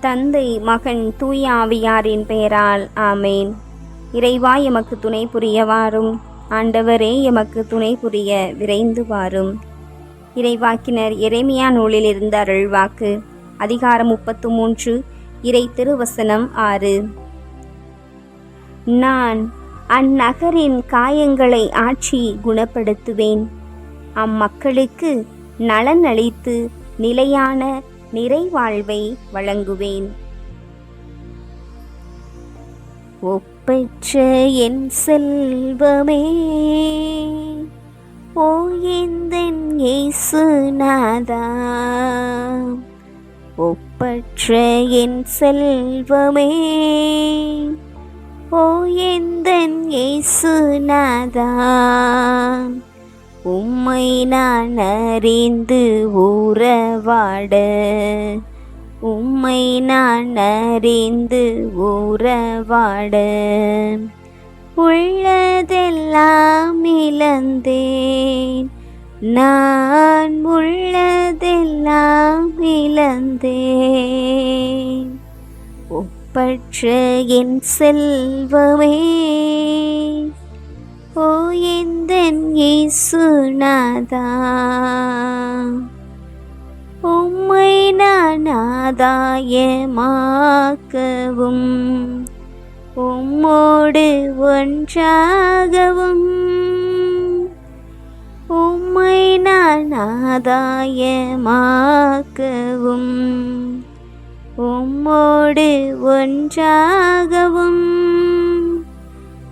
தந்தை மகன் தூய ஆவியாரின் பெயரால் ஆமேன். இறைவா எமக்கு துணை புரிய வாரும் ஆண்டவரே எமக்கு துணை புரிய விரைந்து வாரும் இறைவாக்கினர் எரேமியா நூலில் இருந்த அருள்வாக்கு அதிகாரம் முப்பத்து மூன்று இறை திருவசனம் ஆறு. நான் அந்நகரின் காயங்களை ஆட்சி குணப்படுத்துவேன். அம்மக்களுக்கு நலன் அளித்து நிலையான நிறைவாழ்வை வழங்குவேன். ஒப்பற்ற என் செல்வமே ஓ எந்தன் இயேசுநாதா ஒப்பற்ற என் செல்வமே ஓ எந்தன் இயேசுநாதா உம்மை நான் அறிந்து உறவாட உம்மை நான் அறிந்து உறவாட உள்ளதெல்லாம் இழந்தேன். நான் உள்ளதெல்லாம் இழந்தேன். ஒப்பற்ற என் செல்வமே. ஓ எந்தன் ஏசுநாதா உம்மை நான் ஆதாயமாக்கவும் உம்மோடு ஒன்றாகவும் உம்மை நான் ஆதாயமாக்கவும் உம்மோடு ஒன்றாகவும்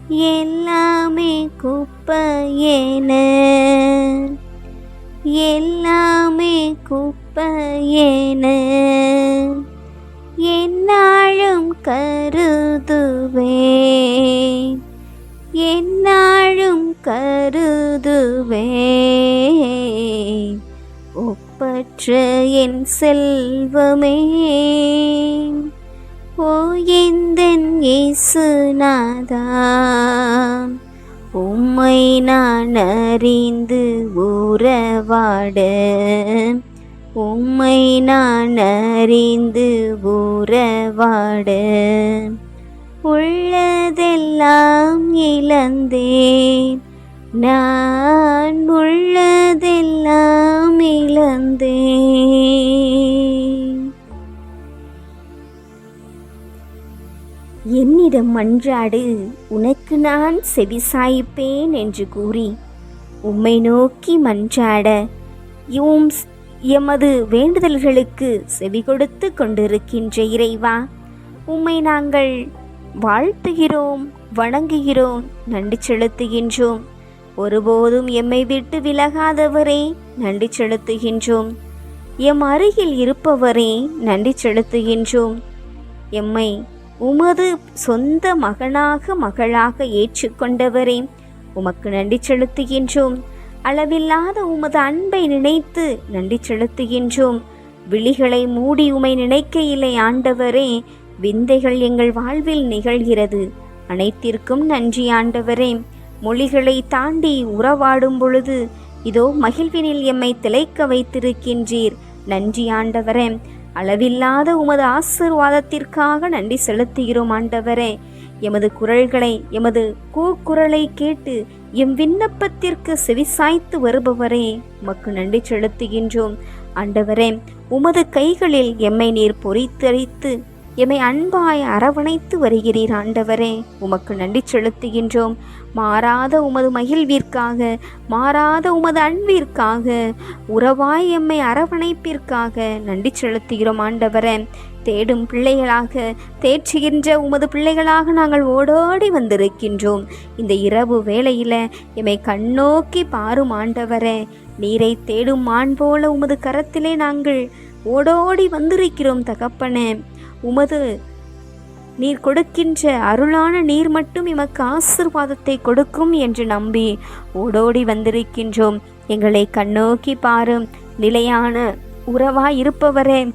எல்லாமே குப்பையேன எல்லாமே குப்பையேன என்னாழும் கருதுவே. என்னாழும் கருதுவே. ஒப்பற்ற என் செல்வமே. ஓ எந்தன் இயேசுநாதா? உம்மை நான் அறிந்து உறவாட உம்மை நான் அறிந்து உறவாட உள்ளதெல்லாம் இழந்தேன். நான் உள்ளதெல்லாம் இழந்தேன். என்னிடம் மன்றாடு. உனக்கு நான் செவிசாய்ப்பேன் என்று கூறி உம்மை நோக்கி மன்றாட. யூம்ஸ் எமது வேண்டுதல்களுக்கு செவி கொடுத்து கொண்டிருக்கின்ற இறைவா உம்மை நாங்கள் வாழ்த்துகிறோம் வணங்குகிறோம் நன்றி செலுத்துகின்றோம். ஒருபோதும் எம்மை விட்டு விலகாதவரே நன்றி செலுத்துகின்றோம். எம் அருகில் இருப்பவரே நன்றி செலுத்துகின்றோம். எம்மை உமது சொந்த மகனாக மகளாக ஏற்றுக்கொண்டவரே உமக்கு நன்றி செலுத்துகின்றோம். அளவில்லாத உமது அன்பை நினைத்து நன்றி செலுத்துகின்றோம். விழிகளை மூடி உமை நினைக்க இல்லை ஆண்டவரே விந்தைகள் எங்கள் வாழ்வில் நிகழ்கிறது. அனைத்திற்கும் நன்றி ஆண்டவரே. மொழிகளை தாண்டி உறவாடும் பொழுது இதோ மகிழ்வினில் எம்மை திளைக்க வைத்திருக்கின்றீர். நன்றி ஆண்டவரே. அளவில்லாத உமது ஆசிர்வாதத்திற்காக நன்றி செலுத்துகிறோம் ஆண்டவரே. எமது குரல்களை எமது கூக்குரலை கேட்டு எம் விண்ணப்பத்திற்கு செவிசாய்த்து வருபவரே உமக்கு நன்றி செலுத்துகின்றோம். ஆண்டவரே உமது கைகளில் எம்மை நீர் பொறித்தரித்து எம்மை அன்பாய் அரவணைத்து வருகிறீர் ஆண்டவரே. உமக்கு நன்றி செலுத்துகின்றோம். மாறாத உமது மகிழ்விற்காக மாறாத உமது அன்பிற்காக உறவாய் எம்மை அரவணைப்பிற்காக நன்றி செலுத்துகிறோம் ஆண்டவரே. தேடும் பிள்ளைகளாக தேற்றுகின்ற உமது பிள்ளைகளாக நாங்கள் ஓடோடி வந்திருக்கின்றோம். இந்த இரவு வேளையில் எம்மை கண்ணோக்கி பாரும் ஆண்டவரே. நீரை தேடும் மான் போல உமது கரத்திலே நாங்கள் ஓடோடி வந்திருக்கிறோம் தகப்பனே. உமது நீர் கொடுக்கின்ற அருளான நீர் மட்டும் எமக்கு ஆசிர்வாதத்தை கொடுக்கும் என்று நம்பி ஓடோடி வந்திருக்கின்றோம். எங்களை கண்ணோக்கி பாரும் நிலையான உறவாய் இருப்பவரே.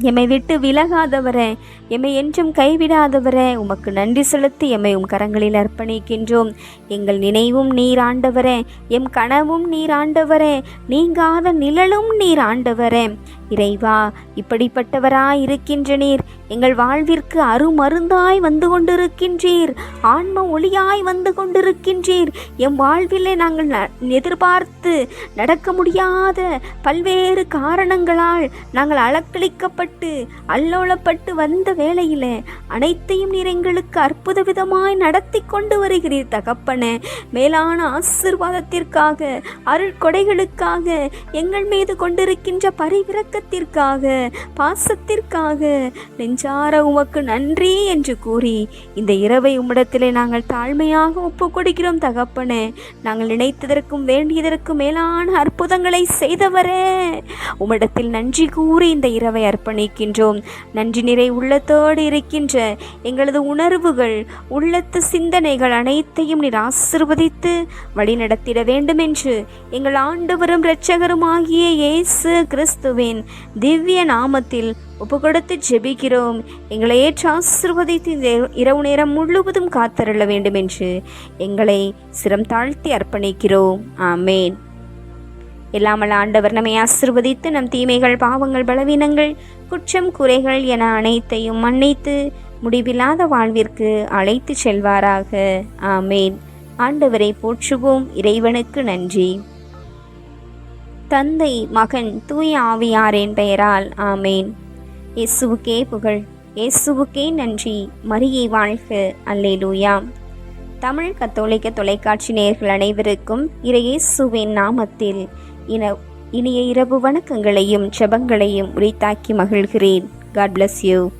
எம்மை விட்டு விலகாதவரே. எம்மை என்றும் கைவிடாதவரே. உமக்கு நன்றி செலுத்தி எம்மை உம் கரங்களில் அர்ப்பணிக்கின்றோம். எங்கள் நினைவும் நீர் ஆண்டவரே. எம் கனவும் நீர் ஆண்டவரே. நீங்காத நிழலும் நீர் ஆண்டவரே. இறைவா இப்படிப்பட்டவராய் இருக்கின்ற நீர் எங்கள் வாழ்விற்கு அருமருந்தாய் வந்து கொண்டிருக்கின்றீர் ஆன்ம ஒளியாய் வந்து கொண்டிருக்கின்றீர் எம் வாழ்விலே நாங்கள் ந- எதிர்பார்த்து நடக்க முடியாத பல்வேறு காரணங்களால் நாங்கள் அலக்களிக்கப்பட்டு அல்லோலப்பட்டு வந்த வேளையிலே அனைத்தையும் நீர் எங்களுக்கு அற்புத விதமாய் நடத்தி கொண்டு வருகிறீர் தகப்பன. மேலான ஆசிர்வாதத்திற்காக அருட்கொடைகளுக்காக எங்கள் மீது கொண்டிருக்கின்ற பரிவிறக்க இரக்கத்திற்காக பாசத்திற்காக நெஞ்சார உமக்கு நன்றி என்று கூறி இந்த இரவை உம்மிடத்திலே நாங்கள் தாழ்மையாக ஒப்பு கொடுக்கிறோம் தகப்பனே. நாங்கள் நினைத்ததற்கும் வேண்டியதற்கும் மேலான அற்புதங்களை செய்தவரே. உம்மிடத்தில் நன்றி கூறி இந்த இரவை அர்ப்பணிக்கின்றோம். நன்றி நிறை உள்ளத்தோடு இருக்கின்ற எங்களது உணர்வுகள் உள்ளத்து சிந்தனைகள் அனைத்தையும் நீர் ஆசிர்வதித்து வழிநடத்திட வேண்டும் என்று எங்கள் ஆண்டவரும் இரட்சகருமாகிய இயேசு கிறிஸ்துவின் திவ்ய நாமத்தில் ஒப்புக்கொடுத்து ஜெபிக்கிறோம். எங்களை ஏற்று ஆசிர்வதித்து இரவு நேரம் முழுவதும் காத்தருள வேண்டும் என்று எங்களை சிரம் தாழ்த்தி அர்ப்பணிக்கிறோம். ஆமேன். எல்லாமல் ஆண்டவர் நம்மை ஆசிர்வதித்து நம் தீமைகள் பாவங்கள் பலவீனங்கள் குற்றம் குறைகள் என அனைத்தையும் மன்னித்து முடிவில்லாத வாழ்விற்கு அழைத்து செல்வாராக. ஆமேன். ஆண்டவரை போற்றுவோம். இறைவனுக்கு நன்றி. தந்தை மகன் தூய ஆவியாரின் பெயரால் ஆமேன். இயேசுவுக்கே புகழ். இயேசுவுக்கே நன்றி. மரியை வாழ்க. அல்லேலூயா. தமிழ் கத்தோலிக்க தொலைக்காட்சி நேயர்கள் அனைவருக்கும் இறையேசுவின் நாமத்தில் இன இனிய இரவு வணக்கங்களையும் ஜெபங்களையும் உரித்தாக்கி மகிழ்கிறேன். God bless you